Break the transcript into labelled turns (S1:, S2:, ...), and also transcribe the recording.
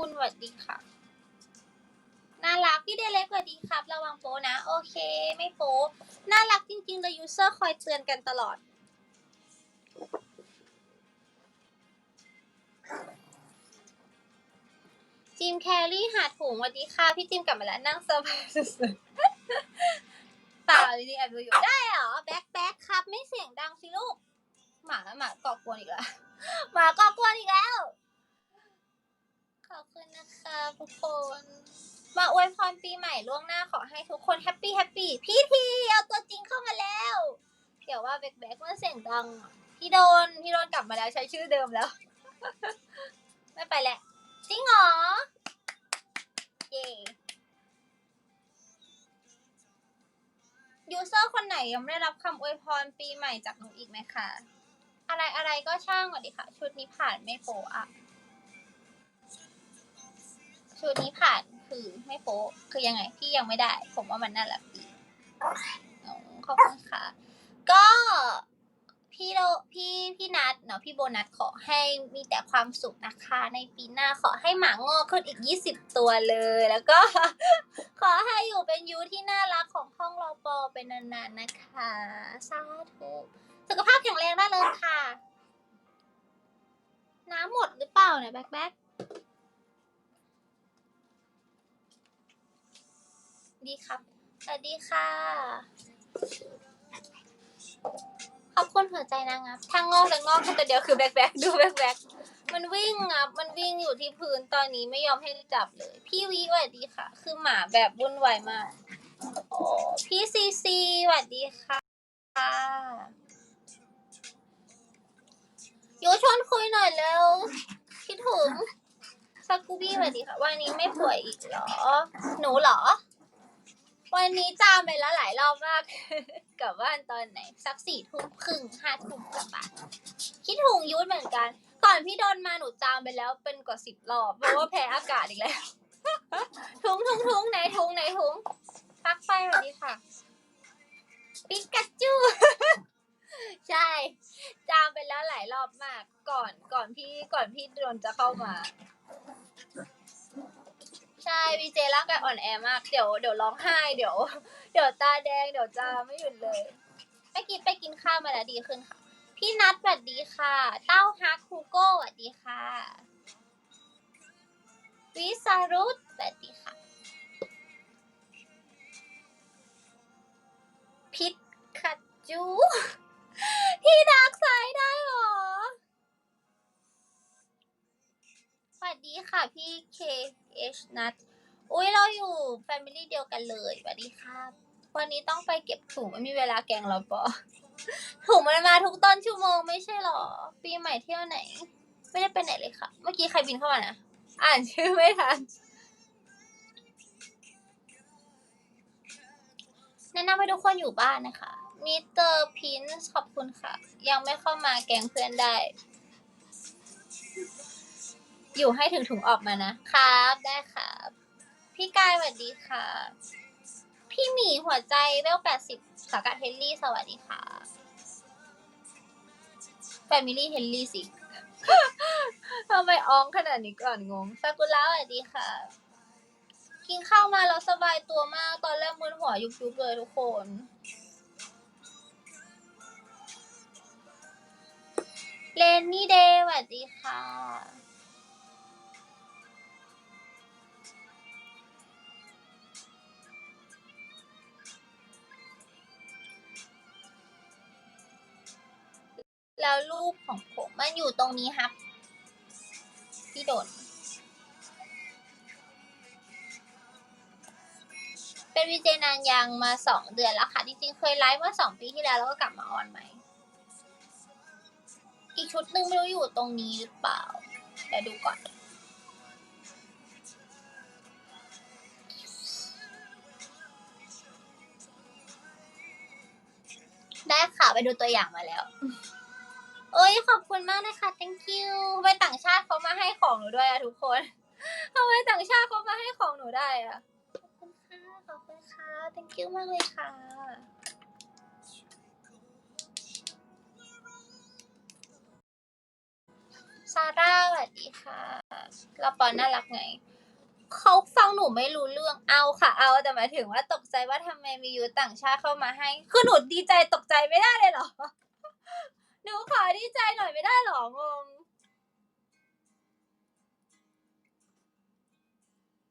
S1: คุณสวัสดีค่ะ น่ารักพี่เดเล็กสวัสดีครับ ระวังโปนะ โอเค ไม่โปน่ารักจริงๆเลยยูเซอร์คอยเตือนกันตลอด จิมแคลรี่หาถุงสวัสดีค่ะ พี่จิมกลับมาแล้วนั่งสบายสุดๆเปล่าดีๆแอบดูอยู่ได้เหรอแบ็คแบ็คครับ ไม่เสียงดังสิลูกหมาหมาก่อกวนอีกแล้วหมาก่อกวนอีกแล้ว ขอบคุณนะคะทุกคน มาอวยพรปีใหม่ล่วงหน้าขอให้ทุกคนแฮปปี้แฮปปี้พี่ทีเอาตัวจริงเข้ามาแล้วเดี๋ยวว่าแบ็คแบ็คมันเสียงดัง พี่โดน พี่โดนกลับมาแล้วใช้ชื่อเดิมแล้ว ไม่ไปแหละ จริงเหรอ เย่ยูเซอร์คนไหนยังไม่ได้รับคำอวยพรปีใหม่จากหนูอีกไหมคะ อะไรอะไรก็ช่างก่อนดีค่ะ ชุดนี้ผ่านไม่โปะอะ ชุดนี้ผ่านคือไม่โปะคือยังไงพี่ยังไม่ได้ ผมว่ามันน่ารักดีขอบคุณค่ะ ก็พี่โลพี่พี่นัทเนาะพี่โบนัสขอให้มีแต่ความสุขนะคะ ในปีหน้าขอให้หมางอกขึ้นอีก 20 ตัวเลย แล้วก็ ขอให้อยู่เป็นยูที่น่ารักของห้องรอปอเป็นนานๆนะคะสาธุสุขภาพแข็งแรงได้เลยค่ะ น้ำหมดหรือเปล่าเนี่ยแบ็คแบ็ค ดีครับ สวัสดีค่ะ ขอบคุณหัวใจนางงับถ้างอกแล้วงอกแค่ตัวเดียวคือแบ็คแบ็คดูแบ็คแบ็คมันวิ่งงับ มันวิ่งอยู่ที่พื้นตอนนี้ไม่ยอมให้จับเลย พี่วีสวัสดีค่ะ คือหมาแบบวุ่นวายมาก โอ้พี่ซีซีสวัสดีค่ะโยชวนคุยหน่อยเร็วคิดถึงสกูบี้สวัสดีค่ะ วันนี้ไม่ป่วยอีกเหรอ หนูเหรอ วันนี้จามไปแล้วหลายรอบมาก กลับบ้านตอนไหน สักสี่ทุ่มครึ่งห้าทุ่มกลับบ้านคิดถุงยุทธเหมือนกัน ก่อนพี่โดนมาหนูจามไปแล้วเป็นกว่าสิบรอบเพราะว่าแพ้อากาศอีกแล้ว ทุงทุงทุงไหนทุงไหนทุงปักไฟสวัสดีค่ะปิกาจูใช่ จามไปแล้วหลายรอบมาก ก่อนก่อนพี่ก่อนพี่โดนจะเข้ามา ช่วีเจร่างกายอ่อนแอมากเดี๋ยวเดี๋ยวร้องไห้เดี๋ยว เดี๋ยวตาแดงเดี๋ยวจะไม่หยุดเลยไปกินไปกินข้าวมาแล้วดีขึ้นค่ะ พี่นัทสวัสดีค่ะ เต้าฮักคูโก้สวัสดีค่ะวิสารุตสวัสดีค่ะ วัสดีค่ะพี่ KH นัทอุ้ยเราอยู่แฟมิลี่เดียวกันเลยสวัสดีครับ วันนี้ต้องไปเก็บถุงไม่มีเวลาแกงเราปอถุงมันมาทุกต้นชั่วโมงไม่ใช่หรอ ปีใหม่เที่ยวไหน ไม่ได้ไปไหนเลยค่ะ เมื่อกี้ใครบินเข้ามานะอ่านชื่อไม่ทันแนะนำให้ทุกคนอยู่บ้านนะคะมิสเตอร์พินขอบคุณค่ะ ยังไม่เข้ามาแกงเพื่อนได้ อยู่ให้ถึงถุงออกมานะครับ ได้ครับ พี่กายสวัสดีค่ะ พี่หมีหัวใจเวลแปดสิบสากัดเฮนรี่สวัสดีค่ะแฟมิลี่เฮนรี่สิทำไมอ้องขนาดนี้ก่อนงงซากุระสวัสดีค่ะ กินข้าวมาแล้วสบายตัวมาก ตอนแรกมึนหัวยุบๆเลยทุกคนเลนนี่เดย์สวัสดีค่ะ แล้วรูปของผมมันอยู่ตรงนี้ครับพี่โดนเป็นวีเจนานยังมาสองเดือนแล้วค่ะจริงๆเคยไลฟ์เมื่อสองปีที่แล้วแล้วก็กลับมาออนใหม่ อีกชุดหนึ่งไม่รู้อยู่ตรงนี้หรือเปล่า เดี๋ยวดูก่อนได้ค่ะไปดูตัวอย่างมาแล้ว เอ้ยขอบคุณมากนะคะ thank you ทำไมต่างชาติเขามาให้ของหนูด้วยอะทุกคนทำไมต่างชาติเขามาให้ของหนูได้อะขอบคุณค่ะขอบคุณค่ะ thank you มากเลยค่ะ ซาร่าสวัสดีค่ะเราปอนน่ารักไงเขาฟังหนูไม่รู้เรื่องเอาค่ะ เอาแต่หมายถึงว่าตกใจว่าทำไมมียูต่างชาติเข้ามาให้ คือหนูดีใจตกใจไม่ได้เลยเหรอ หนูขอดีใจหน่อยไม่ได้หรองง